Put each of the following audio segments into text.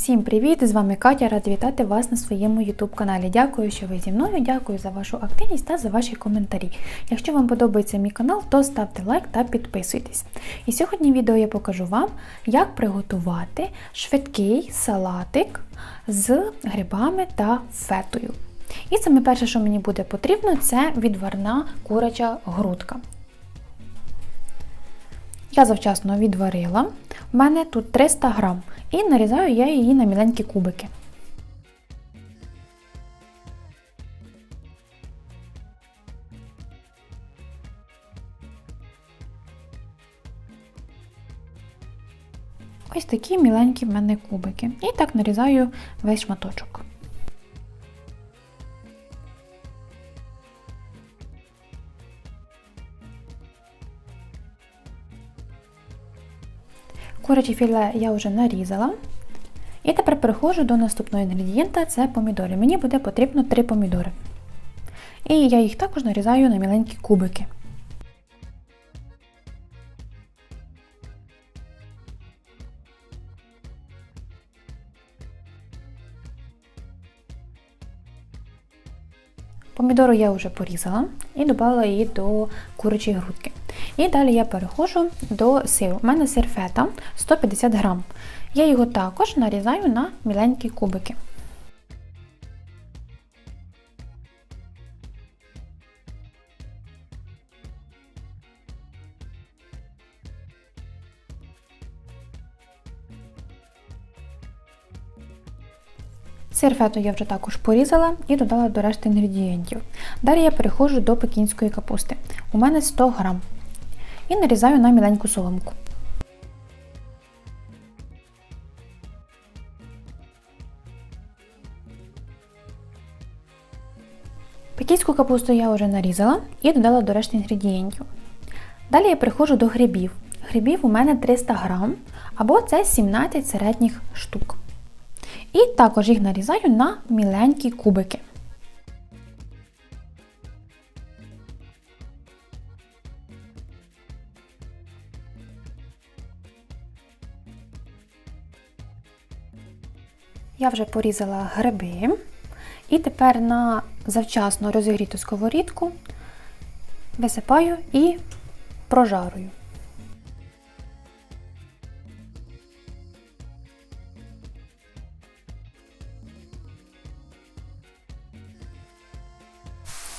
Всім привіт! З вами Катя. Рада вітати вас на своєму YouTube каналі. Дякую, що ви зі мною. Дякую за вашу активність та за ваші коментарі. Якщо вам подобається мій канал, то ставте лайк та підписуйтесь. І сьогодні в відео я покажу вам, як приготувати швидкий салатик з грибами та фетою. І саме перше, що мені буде потрібно, це відварна куряча грудка. Я завчасно відварила. У мене тут 300 грам. І нарізаю я її на міленькі кубики. Ось такі міленькі в мене кубики. І так нарізаю весь шматочок. Куряче філе я вже нарізала. І тепер переходжу до наступного інгредієнта це помідори. Мені буде потрібно 3 помідори. І я їх також нарізаю на міленькі кубики. Помідору я вже порізала і додала її до курячої грудки. І далі я переходжу до сиру. У мене сир фета 150 грам. Я його також нарізаю на міленькі кубики. Сир фету я вже також порізала і додала до решти інгредієнтів. Далі я переходжу до пекінської капусти. У мене 100 грам. І нарізаю на міленьку соломку. Пекінську капусту я вже нарізала і додала до решти інгредієнтів. Далі я переходжу до грибів. Грибів у мене 300 грам, або це 17 середніх штук. І також їх нарізаю на міленькі кубики. Я вже порізала гриби. І тепер на завчасно розігріту сковорідку висипаю і прожарую.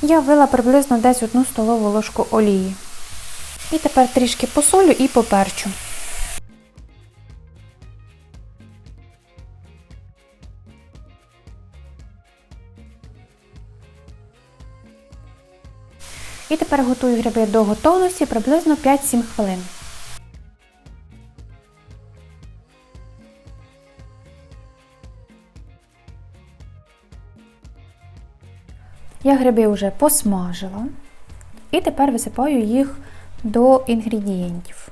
Я ввела приблизно десь одну столову ложку олії. І тепер трішки посолю і поперчу. І тепер готую гриби до готовності приблизно 5-7 хвилин. Я гриби вже посмажила. І тепер висипаю їх до інгредієнтів.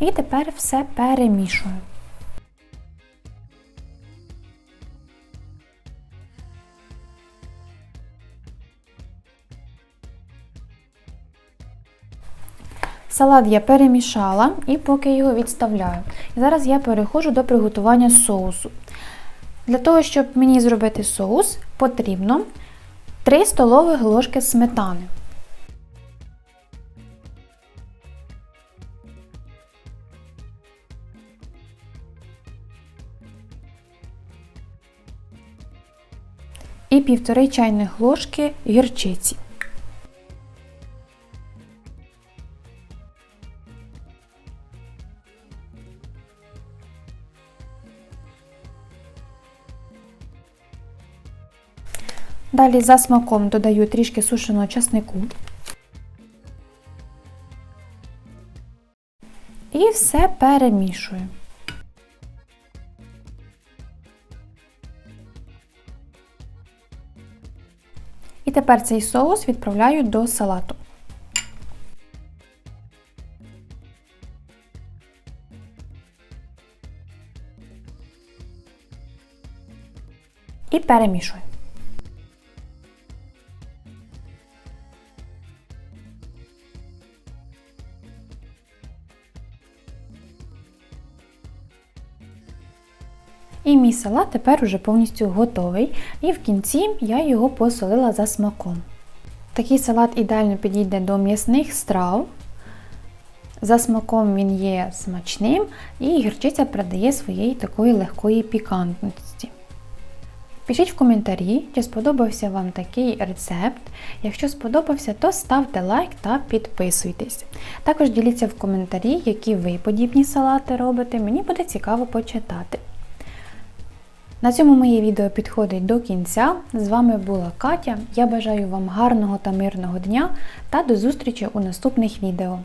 І тепер все перемішую. Салат я перемішала і поки його відставляю. І зараз я переходжу до приготування соусу. Для того, щоб мені зробити соус, потрібно 3 столових ложки сметани. І півтори чайних ложки гірчиці. Далі за смаком додаю трішки сушеного часнику. І все перемішую. І тепер цей соус відправляю до салату. І перемішую. І мій салат тепер уже повністю готовий, і в кінці я його посолила за смаком. Такий салат ідеально підійде до м'ясних страв. За смаком він є смачним і гірчиця придає своєї такої легкої пікантності. Пишіть в коментарі, чи сподобався вам такий рецепт. Якщо сподобався, то ставте лайк та підписуйтесь. Також діліться в коментарі, які ви подібні салати робите, мені буде цікаво почитати. На цьому моє відео підходить до кінця. З вами була Катя. Я бажаю вам гарного та мирного дня та до зустрічі у наступних відео.